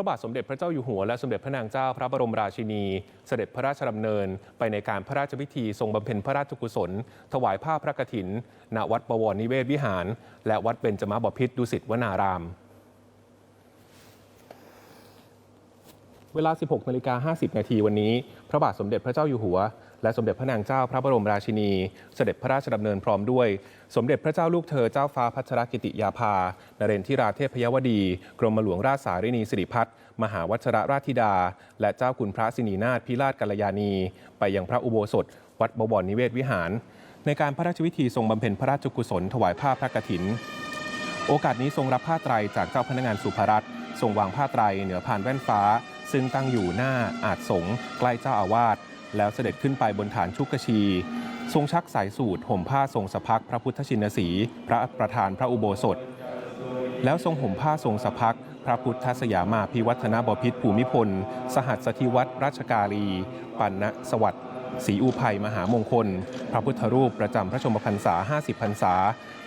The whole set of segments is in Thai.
ระบาทสมเด็จพระเจ้าอยู่หัวและสมเด็จพระนางเจ้าพระบรมราชินี เสด็จพระราชดำเนิน ไปในการพระราชพิธีทรงบำเพ็ญพระราชกุศล ถวายผ้าพระกฐิน ณ วัดบวรนิเวศวิหาร และวัดเบญจมบพิตรดุสิตวนาราม เวลา 16นาฬิกา50 นาทีวันนี้ พระบาทสมเด็จพระเจ้าอยู่หัว และสมเด็จพระนางเจ้าพระบรมราชินี เสด็จพระราชดำเนินพร้อมด้วย สมเด็จพระเจ้าลูกเธอเจ้าฟ้าพัชรกิติยาภานเรนทิราเทพยวดี กรมหลวงราชสารินีสิริพัฒน์มหาวัชรราชธิดา และเจ้าคุณพระสินีนาถพิราชกัลยาณี ไปยังพระอุโบสถ วัดบวรนิเวศวิหาร ในการพระราชพิธีทรงบำเพ็ญพระราชกุศลถวายผ้าพระกฐิน โอกาสนี้ทรงรับผ้าไตรจากเจ้าพนักงานสุภรัตน์ทรงวางผ้าไตรเหนือพานแว่นฟ้า ซึ่งตั้งอยู่หน้าอาจสงใกล้เจ้าอาวาส แล้วเสด็จขึ้นไปบนฐานชุกชี ทรงชักสายสูตรห่มผ้าทรงสะพักพระพุทธชินสี พระประธานพระอุโบสถ แล้วทรงห่มผ้าทรงสะพักพระพุทธสยามาพิวัฒนบพิษภูมิพล สหัสสธิวัตรราชการีปัณณสวัสดิ์ศรีอุภัยมหามงคล พระพุทธรูปประจำพระชมพรรษา 50 พรรษา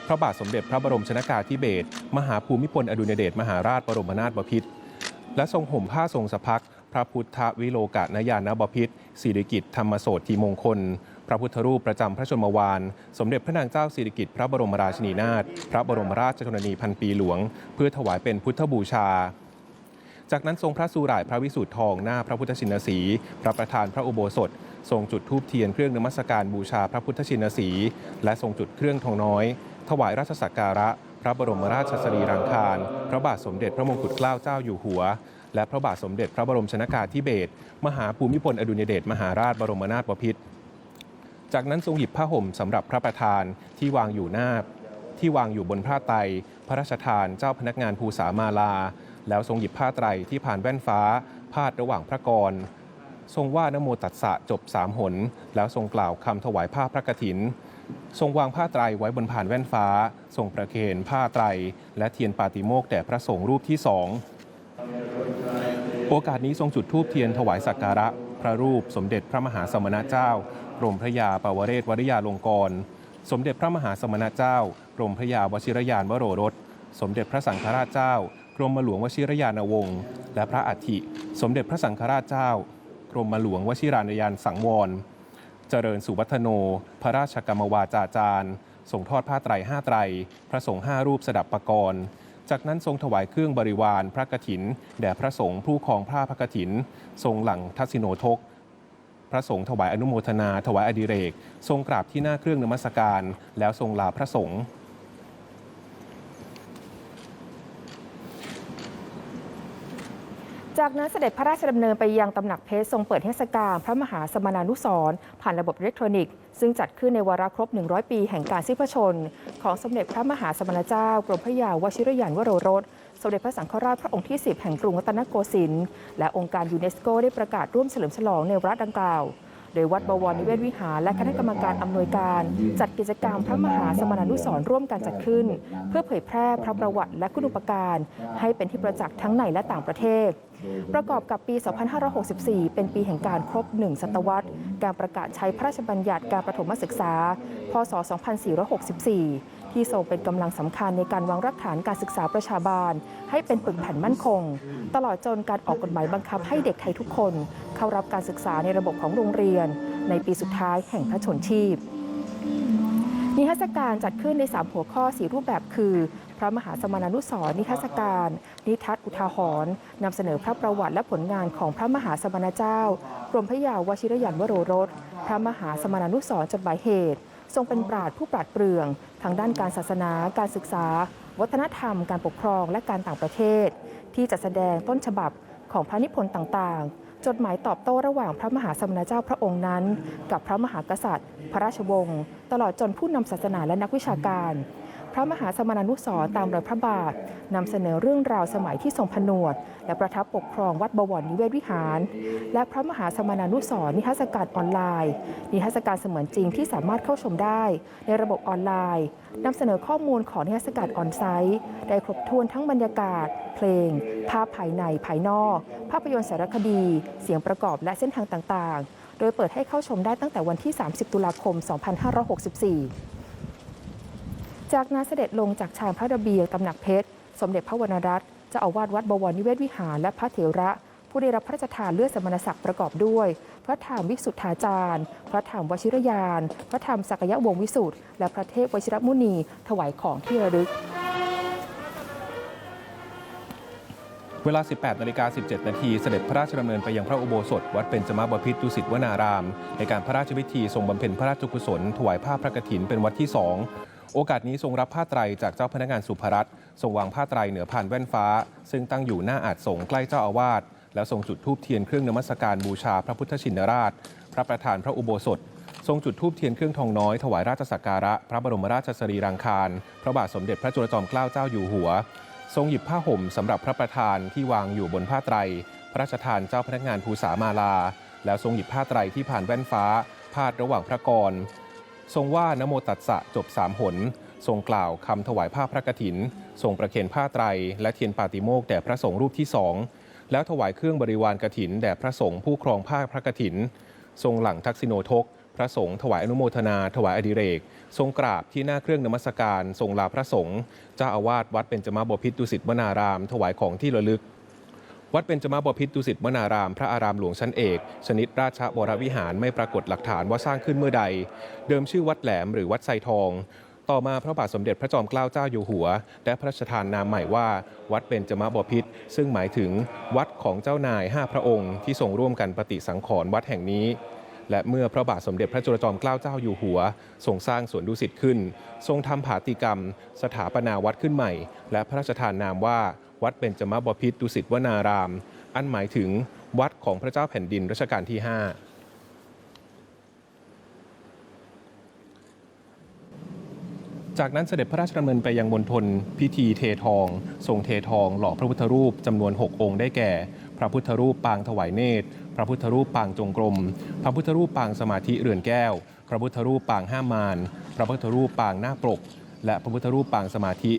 พระบาทสมเด็จพระบรมชนากาธิเบศรมหาภูมิพลอดุลยเดชมหาราชบรมนาถบพิตรและทรงห่มผ้าทรงสะพัก พระพุทธวิโลกนยานบพิษสิริกิตธรรมโสธีมงคล พระพุทธรูปประจำพระชนมวาน สมเด็จพระนางเจ้าสิริกิติ์พระบรมราชินีนาถพระบรมราชชนนีพันปีหลวง เพื่อถวายเป็นพุทธบูชาจากนั้นทรงพระสุร่ายพระวิสุทธิทองหน้าพระพุทธชินสี พระประธานพระอุโบสถ ทรงจุดธูปเทียนเครื่องนมัสการบูชาพระพุทธชินสี และทรงจุดเครื่องทองน้อย ถวายราชสักการะ พระบรมราชสรีรังคาร พระบาทสมเด็จพระมงกุฎเกล้าเจ้าอยู่หัว และพระบาทสมเด็จพระบรมชนากาธิเบศรมหาภูมิพลอดุลยเดชมหาราชบรมนาถบพิตรจากนั้นทรงหยิบผ้าห่มสำหรับพระประธานที่วางอยู่หน้าที่วางอยู่บนผ้าไตรพระราชทานเจ้าพนักงานภูษามาลา แล้วทรงหยิบผ้าไตรที่ผ่านแว่นฟ้า พาดระหว่างพระกร ทรงว่านโมตัสสะจบสามหน แล้วทรงกล่าวคำถวายผ้าพระกฐิน ทรงวางผ้าไตรไว้บนผ่านแว่นฟ้า ทรงประเคนผ้าไตร และเทียนปาติโมกแด่พระสงฆ์รูปที่สอง โอกาสนี้ทรงจุดธูปเทียนถวายสักการะ พระรูปสมเด็จพระมหาสมณเจ้ากรมพระยาปวเรศวริยาลงกร สมเด็จพระมหาสมณเจ้ากรมพระยาวชิรยานวโรรส สมเด็จพระสังฆราชเจ้ากรมหลวงวชิรยานวงศ์และพระอัฐิ สมเด็จพระสังฆราชเจ้ากรมหลวงวชิรานยานสังวร เจริญสุวัฒโน พระราชกรรมวาจาจารย์ส่งทอดผ้าไตรห้าไตร พระสงฆ์ห้ารูปสดับประกรณ์ จากนั้นทรงถวายเครื่องบริวารพระกฐิน แด่พระสงฆ์ผู้ครองผ้าพระกฐิน ทรงหลังทัศิโนทก พระสงฆ์ถวายอนุโมทนา ถวายอดิเรก ทรงกราบที่หน้าเครื่องนมัสการ แล้วทรงลาพระสงฆ์ จาก นั้นเสด็จพระราชดำเนินไปยังตำหนักเพชรทรงเปิดเทศกาลพระมหาสมณานุสรณ์ผ่านระบบอิเล็กทรอนิกส์ซึ่งจัดขึ้นในวาระครบ 100 ปีแห่งการสิ้นพระชน ของสมเด็จพระมหาสมณเจ้ากรมพระยาวชิรยานวโรรสสมเด็จพระสังฆราชพระองค์ที่ 10 แห่งกรุงรัตนโกสินทร์และองค์การยูเนสโกได้ประกาศร่วมเฉลิมฉลองในวาระดังกล่าว โดยวัดบวรนิเวศวิหารและคณะกรรมการอำนวยการ จัดกิจกรรมพระมหาสมณานุสรร่วมกันจัดขึ้น เพื่อเผยแพร่พระประวัติและคุณูปการ ให้เป็นที่ประจักษ์ทั้งในและต่างประเทศ ประกอบกับปี 2564 เป็นปีแห่งการครบ 1 ศตวรรษ การประกาศใช้พระราชบัญญัติการประถมศึกษา พศ 2464 ที่ทรงเป็นกำลังสำคัญในการวางรากฐานการศึกษาประชาบาล ให้เป็นปึกแผ่นมั่นคง ตลอดจนการออกกฎหมายบังคับให้เด็กไทยทุกคน เข้ารับการศึกษาในระบบของโรงเรียน ในปีสุดท้ายแห่งพระชนชีพนิทรรศการจัดขึ้นใน 3 หัวข้อ 4 รูปแบบคือ พระมหาสมณานุสรณ์นิทรรศการ นิทัศน์อุทาหรณ์นำเสนอพระประวัติและผลงานของพระมหาสมณเจ้ากรมพระยาวชิรยานวโรรส พระมหาสมณานุสรณ์จดหมายเหตุ ทรงเป็นปราดผู้ปราดเปรื่อง ทางด้านการศาสนา การศึกษา วัฒนธรรม การปกครองและการต่างประเทศ ที่จะแสดงต้นฉบับของพระนิพนธ์ต่างๆ จดหมายตอบโต้ระหว่างพระมหาสมณเจ้าพระองค์นั้น กับพระมหากษัตริย์ พระราชวงศ์ตลอดจนผู้นำศาสนาและนักวิชาการ พระมหาสมณานุสร์ตามรอยพระบาทนำเสนอเรื่องราวสมัยที่ทรงผนวด และประทับปกครองวัดบวรนิเวศวิหาร และพระมหาสมณานุสร์นิทรรศการออนไลน์ นิทรรศการเสมือนจริงที่สามารถเข้าชมได้ ในระบบออนไลน์นำเสนอข้อมูลของนิทรรศการออนไซต์ได้ครบถ้วนทั้งบรรยากาศ เพลง ภาพภายในภายนอก ภาพยนตร์สารคดี เสียงประกอบและเส้นทางต่างๆ โดยเปิดให้เข้าชมได้ตั้งแต่วันที่ 30 ตุลาคม 2564 จากนั้นเสด็จลงจากชานพระระเบียงตำหนักเพชร สมเด็จพระวรรณรัตน์เจ้าอาวาสวัดบวรนิเวศวิหารและพระเถระ ผู้ได้รับพระราชทานเลือดสมณศักดิ์ประกอบด้วย พระธรรมวิสุทธาจารย์ พระธรรมวชิรยาน พระธรรมสักยวงวิสุทธ์และพระเทพวชิรมุนี ถวายของที่ระลึกเวลา 18นาฬิกา17 นาที เสด็จพระราชดำเนินไปยังพระอุโบสถ วัดเบญจมาบพิตรดุสิตวนาราม ในการพระราชพิธีทรงบำเพ็ญพระราชกุศล ถวายผ้าพระกฐินเป็นวัดที่2 โอกาสนี้ทรงรับผ้าไตรจากเจ้าพนักงานสุภรัตน์ทรงวางผ้าไตรเหนือพานแว่นฟ้า ซึ่งตั้งอยู่หน้าอาจสงใกล้เจ้าอาวาสแล้วทรงจุดธูปเทียนเครื่องนมัสการบูชาพระพุทธชินราช พระประธานพระอุโบสถ ทรงจุดธูปเทียนเครื่องทองน้อยถวายราชสักการะ พระบรมราชสรีรางคาร พระบาทสมเด็จพระจุลจอมเกล้าเจ้าอยู่หัว ทรงหยิบผ้าห่มสำหรับพระประธานที่วางอยู่บนผ้าไตร พระราชทานเจ้าพนักงานภูษามาลา แล้วทรงหยิบผ้าไตรที่ผ่านแว่นฟ้า พาดระหว่างพระกร ทรงว่านโมตัสสะจบสามหน ทรงกล่าวคำถวายผ้าพระกฐิน ทรงประเคนผ้าไตร และเทียนปาติโมกแด่พระสงฆ์รูปที่สองแล้วถวายเครื่องบริวารกฐินแด่พระสงฆ์ผู้ครองผ้าพระกฐิน ทรงหลังทักษิโนทก พระสงฆ์ถวายอนุโมทนา ถวายอดิเรก ทรงกราบที่หน้าเครื่องนมัสการ ทรงลาพระสงฆ์เจ้าอาวาสวัดเบญจมาบพิตรดุสิตวนาราม ถวายของที่ระลึก วัดเบญจมาบพิตรดุสิตวนาราม พระอารามหลวงชั้นเอก ชนิดราชวรวิหารไม่ปรากฏหลักฐานว่าสร้างขึ้นเมื่อใด เดิมชื่อวัดแหลมหรือวัดไซทอง ต่อมาพระบาทสมเด็จพระจอมเกล้าเจ้าอยู่หัวได้พระราชทานนามใหม่ว่า วัดเบญจมาบพิตรซึ่งหมายถึงวัดของเจ้านายห้าพระองค์ ที่ทรงร่วมกันปฏิสังขรณ์วัดแห่งนี้และเมื่อพระบาทสมเด็จพระจุลจอมเกล้าเจ้าอยู่หัว ทรงสร้างสวนดุสิตขึ้น ทรงทำผาติกรรม สถาปนาวัดขึ้นใหม่ และพระราชทานนามว่า วัดเบญจมบพิตรดุสิตวนาราม อันหมายถึงวัดของพระเจ้าแผ่นดินรัชกาลที่ 5จากนั้นเสด็จพระราชดำเนินไปยังมณฑลพิธีเททอง ทรงเททอง หล่อพระพุทธรูปจำนวน 6 องค์ได้แก่ พระพุทธรูปปางถวายเนตร พระพุทธรูปปางจงกรม พระพุทธรูปปางสมาธิเรือนแก้ว พระพุทธรูปปางห้ามาน พระพุทธรูปปางหน้าปรก และพระพุทธรูปปางสมาธิ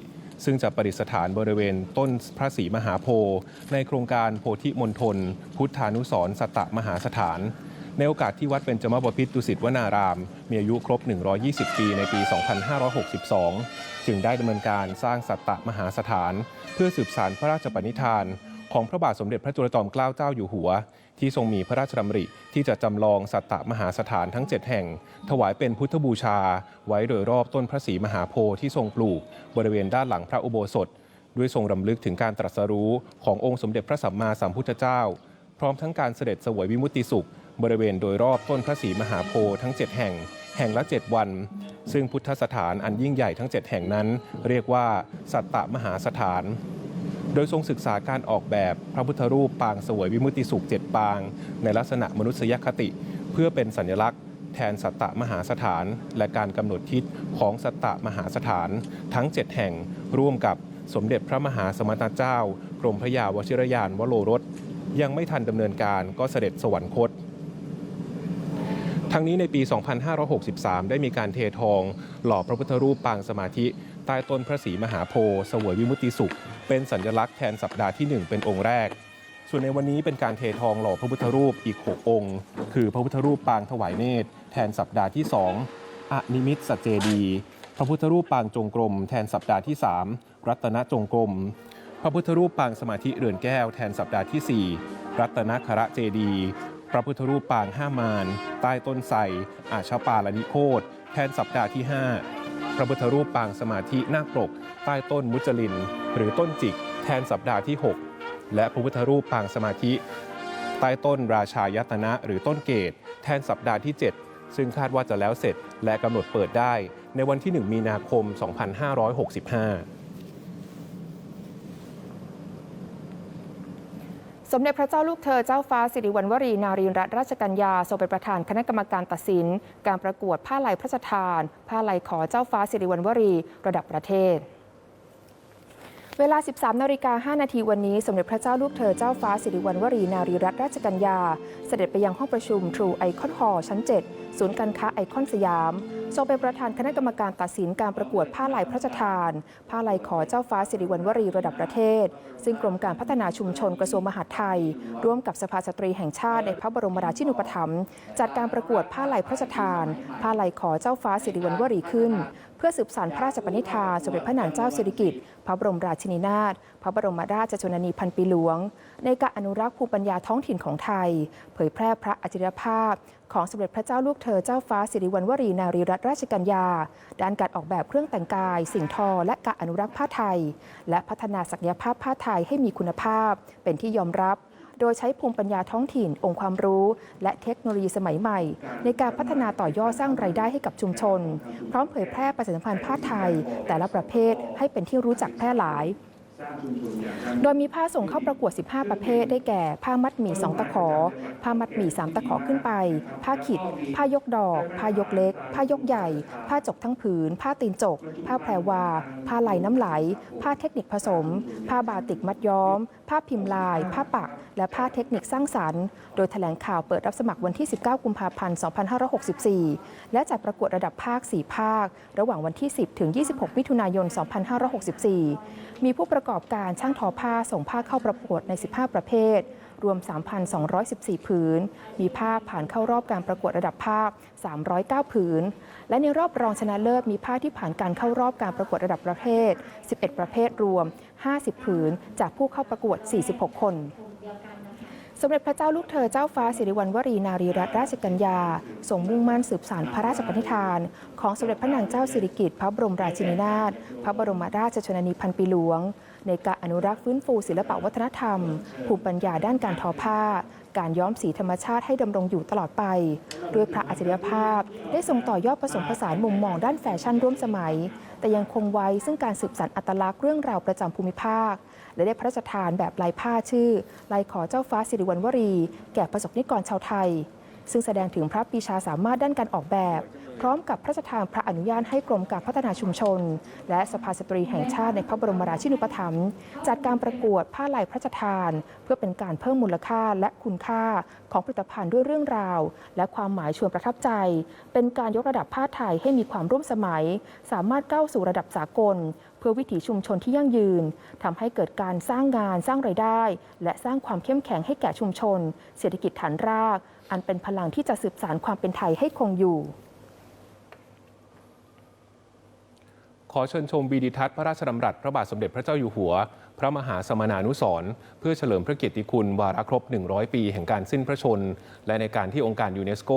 ซึ่งจะประดิษฐานบริเวณต้นพระศรีมหาโพธิ์ในโครงการโพธิมณฑลพุทธานุสรสัตตมหาสถาน ในโอกาสที่วัดเบญจมาบพิตรดุสิตวนาราม มีอายุครบ 120 ปีในปี 2562 จึงได้ดำเนินการสร้างสัตตมหาสถาน เพื่อสืบสารพระราชปณิธาน ของพระบาทสมเด็จพระจุลจอมเกล้าเจ้าอยู่หัว ที่ทรงมีพระราชดำริที่จะจำลองสัตตมหาสถานทั้ง 7 แห่ง ถวายเป็นพุทธบูชา ไว้โดยรอบต้นพระศรีมหาโพธิ์ที่ทรงปลูก บริเวณด้านหลังพระอุโบสถ ด้วยทรงรำลึกถึงการตรัสรู้ขององค์สมเด็จพระสัมมาสัมพุทธเจ้า พร้อมทั้งการเสด็จสวยวิมุตติสุข บริเวณโดยรอบต้นพระศรีมหาโพธิ์ทั้ง 7 แห่ง แห่งละ 7 วัน ซึ่งพุทธสถานอันยิ่งใหญ่ทั้ง 7 แห่งนั้น เรียกว่า สัตตมหาสถาน โดยทรงศึกษาการออกแบบพระพุทธรูปปางสวยวิมุติสุขเจ็ดปาง ในลักษณะมนุษยคติ เพื่อเป็นสัญลักษณ์แทนสัตตมหาสถาน และการกำหนดทิศของสัตตมหาสถาน ทั้ง 7 แห่งร่วมกับสมเด็จพระมหาสมณเจ้า กรมพระยาวชิรยานวโรรส ยังไม่ทันดำเนินการก็เสด็จสวรรคต ทั้งนี้ในปี 2563 ได้มีการเททอง หล่อพระพุทธรูปปางสมาธิ ใต้ต้นพระศรีมหาโพธิ์สวยวิมุติสุข เป็นสัญลักษณ์แทนสัปดาห์ที่ 1 เป็นองค์แรก ส่วนในวันนี้เป็นการเททองหล่อพระพุทธรูปอีก 6 องค์ คือพระพุทธรูปปางถวายเนตร แทนสัปดาห์ที่ 2อนิมิตสัจเจดี พระพุทธรูปปางจงกรม แทนสัปดาห์ที่ 3 รัตนจงกรม พระพุทธรูปปางสมาธิเรือนแก้ว แทนสัปดาห์ที่ 4 รัตนคระเจดี พระพุทธรูปปางห้ามาน ใต้ต้นไทรอาชาปาลนิโคตแทนสัปดาห์ที่ 5 พระพุทธรูปปางสมาธินาคปก ใต้ต้นมุจลิน หรือต้นจิก แทนสัปดาห์ที่ 6 และพระพุทธรูปปางสมาธิ ใต้ต้นราชายตนะ หรือต้นเกต แทนสัปดาห์ที่ 7 ซึ่งคาดว่าจะแล้วเสร็จและกำหนดเปิดได้ ในวันที่ 1 มีนาคม 2565 มเด็จพระเจ้าลูกเธอเจ้าฟ้าสิริวัณวรีนารีรัตนราชกัญญาทรงเป็นประธานคณะกรรมการตัดสิน การประกวดผ้าลายพระราชทาน ผ้าลายขอเจ้าฟ้าสิริวัณวรีระดับประเทศเวลา 13นาฬิกา5นาทีวันนี้ สมเด็จพระเจ้าลูกเธอเจ้าฟ้าสิริวัณวรีนารีรัตนราชกัญญา เสด็จไปยังห้องประชุม True Icon Hall ชั้น 7 ศูนย์การค้าไอคอนสยามทรงเป็นประธานคณะกรรมการตัดสินการประกวดผ้าลายพระราชทาน ผ้าลายขอเจ้าฟ้าสิริวัณวรีระดับประเทศ ซึ่งกรมการพัฒนาชุมชนกระทรวงมหาดไทย ร่วมกับสภาสตรีแห่งชาติในพระบรมราชินูปถัมภ์จัดการประกวดผ้าลายพระราชทาน ผ้าลายขอเจ้าฟ้าสิริวัณวรีขึ้น เพื่อสืบสานพระราชปณิธานสมเด็จพระนางเจ้าสิริกิติ์พระบรมราชินีนาถพระบรมราชชนนีพันปีหลวง ในการอนุรักษ์ภูมิปัญญาท้องถิ่นของไทย เผยแพร่พระอัจฉริยภาพ ของสมเด็จพระเจ้าลูกเธอเจ้าฟ้าสิริวัณวรีนารีรัตนราชกัญญา ด้านการออกแบบเครื่องแต่งกาย สิ่งทอ และการอนุรักษ์ผ้าไทย และพัฒนาศักยภาพผ้าไทยให้มีคุณภาพ เป็นที่ยอมรับ โดยใช้ภูมิปัญญาท้องถิ่น องค์ความรู้ และเทคโนโลยีสมัยใหม่ ในการพัฒนาต่อยอดสร้างรายได้ให้กับชุมชน พร้อมเผยแพร่ประชาสัมพันธ์ผ้าไทย แต่ละประเภทให้เป็นที่รู้จักแพร่หลาย โดยมีผ้าส่งเข้าประกวด 15 ประเภท ได้แก่ ผ้ามัดหมี่ 2 ตะขอ ผ้ามัดหมี่ 3 ตะขอขึ้นไป ผ้าขิด ผ้ายกดอก ผ้ายกเล็ก ผ้ายกใหญ่ ผ้าจกทั้งผืน ผ้าตีนจก ผ้าแพรวา ผ้าไหลน้ำไหล ผ้าเทคนิคผสม ผ้าบาติกมัดย้อม ผ้าพิมพ์ลาย ผ้าปัก และผ้าเทคนิคสร้างสรรค์ โดยแถลงข่าวเปิดรับสมัครวันที่ 19 กุมภาพันธ์ 2564 และจัดประกวดระดับภาค 4 ภาค ระหว่างวันที่ 10 ถึง 26 มิถุนายน 2564 มีผู้ประกอบการช่างทอผ้าส่งผ้าเข้าประกวดใน 15 ประเภท รวม 3,214 ผืน มีผ้าผ่านเข้ารอบการประกวดระดับภาค 309 ผืน และในรอบรองชนะเลิศมีผ้าที่ผ่านการเข้ารอบการประกวดระดับประเภท 11 ประเภทรวม 50 ผืน จากผู้เข้าประกวด 46 คนสมเด็จพระเจ้าลูกเธอเจ้าฟ้าสิริวัณวรีนารีรัตนราชกัญญาทรงมุ่งมั่นสืบสานพระราชปณิธาน ของสมเด็จพระนางเจ้าสิริกิติ์พระบรมราชินีนาถพระบรมราชชนนีพันปีหลวง ในการอนุรักษ์ฟื้นฟูศิลปวัฒนธรรม ภูมิปัญญาด้านการทอผ้า การย้อมสีธรรมชาติให้ดำรงอยู่ตลอดไป ด้วยพระอัจฉริยภาพ ได้ทรงต่อยอดผสมผสานมุมมองด้านแฟชั่นร่วมสมัย แต่ยังคงไว้ซึ่งการสืบสานอัตลักษณ์เรื่องราวประจำภูมิภาค และได้พระราชทานแบบลายผ้าชื่อลายขอเจ้าฟ้าสิริวัณวรี แก่ประสบนิกรชาวไทย ซึ่งแสดงถึงพระปีชาสามารถด้านการออกแบบ พร้อมกับพระราชทานพระอนุญาตให้กรมการพัฒนาชุมชน และสภาสตรีแห่งชาติในพระบรมราชินูปถัมภ์จัดการประกวดผ้าลายพระราชทาน เพื่อเป็นการเพิ่มมูลค่าและคุณค่าของผลิตภัณฑ์ด้วยเรื่องราว และความหมายชวนประทับใจ เป็นการยกระดับผ้าไทยให้มีความร่วมสมัย สามารถก้าวสู่ระดับสากล เพื่อวิถีชุมชนที่ยั่งยืนทำให้เกิดการสร้างงานสร้างไรายได้ และสร้างความเข้มแข็งให้แก่ชุมชน เศรษฐกิจฐานราก อันเป็นพลังที่จะสืบสานความเป็นไทยให้คงอยู่ ขอเชิญชมวีดิทัศน์พระราชดำรัสพระบาทสมเด็จพระเจ้าอยู่หัว พระมหาสมณานุสรณ์เพื่อเฉลิมพระเกียรติคุณ วาระครบ 100 ปี แห่งการสิ้นพระชน และในการที่องค์การยูเนสโก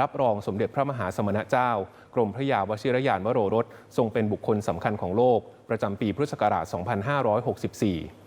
รับรองสมเด็จพระมหาสมณเจ้า กรมพระยาวชิรยานวโรรส ทรงเป็นบุคคลสำคัญของโลก ประจำปีพุทธศักราช 2564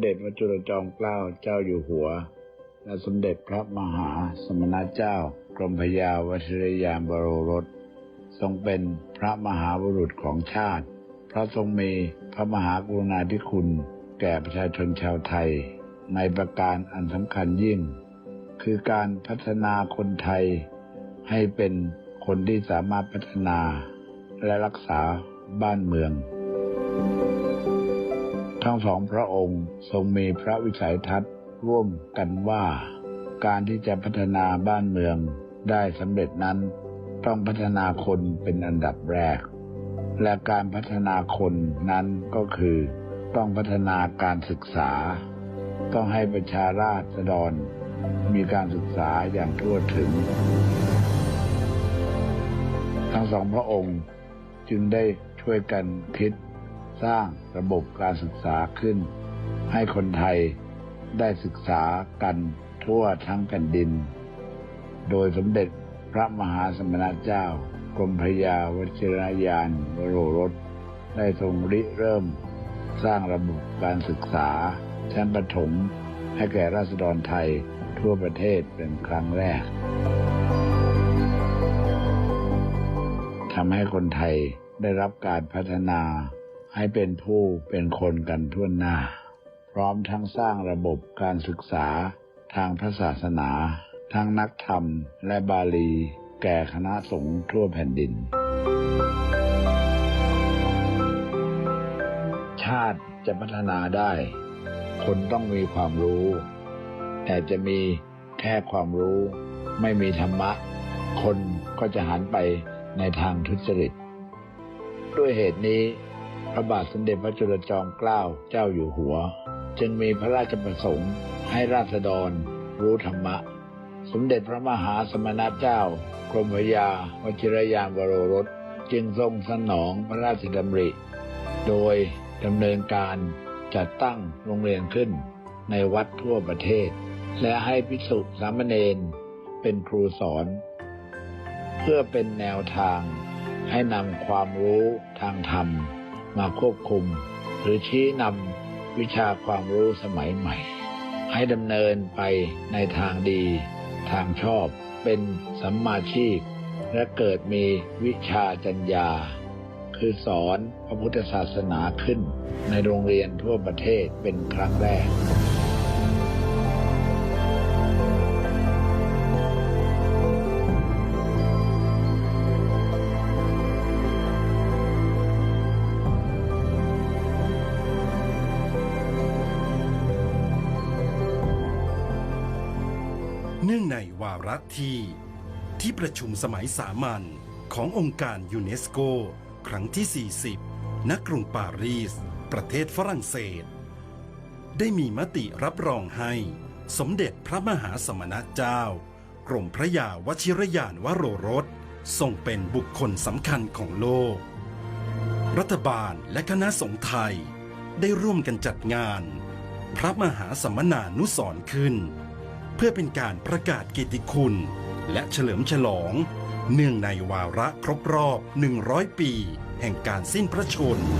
เด็จพระจุลจอมเกล้าเจ้าอยู่หัว และสมเด็จพระมหาสมณเจ้ากรมพยาวชิรยานบรรสทรงเป็นพระมหาบุรุษของชาติ พระทรงมีพระมหากรุณาธิคุณ แก่ประชาชนชาวไทย ในประการอันสำคัญยิ่ง คือการพัฒนาคนไทย ให้เป็นคนที่สามารถพัฒนา และรักษาบ้านเมือง ทั้งสองพระองค์ทรงมีพระวิสัยทัศน์ร่วมกันว่า การที่จะพัฒนาบ้านเมืองได้สำเร็จนั้น ต้องพัฒนาคนเป็นอันดับแรก และการพัฒนาคนนั้นก็คือ ต้องพัฒนาการศึกษา ต้องให้ประชาราษฎร มีการศึกษาอย่างทั่วถึง ทั้งสองพระองค์จึงได้ช่วยกันคิด สร้างระบบการศึกษาขึ้น ให้คนไทยได้ศึกษากันทั่วทั้งแผ่นดิน โดยสมเด็จพระมหาสมณเจ้ากรมพระยาวชิรยานวโรรสได้ทรงริเริ่ม สร้างระบบการศึกษา ชั้นประถมให้แก่ราษฎรไทยทั่วประเทศเป็นครั้งแรกทำให้คนไทยได้รับการพัฒนา ให้เป็นผู้เป็นคนกันทั่วหน้า พร้อมทั้งสร้างระบบการศึกษาทางพระศาสนา ทั้งนักธรรมและบาลี แก่คณะสงฆ์ทั่วแผ่นดิน ชาติจะพัฒนาได้ คนต้องมีความรู้ แต่จะมีแค่ความรู้ ไม่มีธรรมะ คนก็จะหันไปในทางทุจริต ด้วยเหตุนี้ พระบาทสมเด็จพระจุลจอมเกล้าเจ้าอยู่หัว จึงมีพระราชประสงค์ให้ราษฎรรู้ธรรมะ สมเด็จพระมหาสมณเจ้ากรมพยาวชิรยานวโรรสจึงทรงสนองพระราชดำริ โดยดำเนินการจัดตั้งโรงเรียนขึ้นในวัดทั่วประเทศ และให้ภิกษุสามเณรเป็นครูสอน เพื่อเป็นแนวทางให้นำความรู้ทางธรรม มาควบคุม หรือชี้นำวิชาความรู้สมัยใหม่ ให้ดำเนินไปในทางดี ทางชอบเป็นสัมมาชีพ และเกิดมีวิชาจัญญา คือสอนพระพุทธศาสนาขึ้น ในโรงเรียนทั่วประเทศเป็นครั้งแรก นื่องในวาระที่ ที่ประชุมสมัยสามัญขององค์การยูเนสโก ครั้งที่ 40 ณ กรุงปารีส ประเทศฝรั่งเศส ได้มีมติรับรองให้ สมเด็จพระมหาสมณเจ้า กรมพระยาวชิรยานวโรรสทรงเป็นบุคคลสำคัญของโลก รัฐบาลและคณะสงฆ์ไทยได้ร่วมกันจัดงาน พระมหาสมนานุสรณ์ขึ้น เพื่อเป็นการประกาศเกียรติคุณ และเฉลิมฉลอง เนื่องในวาระครบรอบ 100 ปี แห่งการสิ้นพระชนม์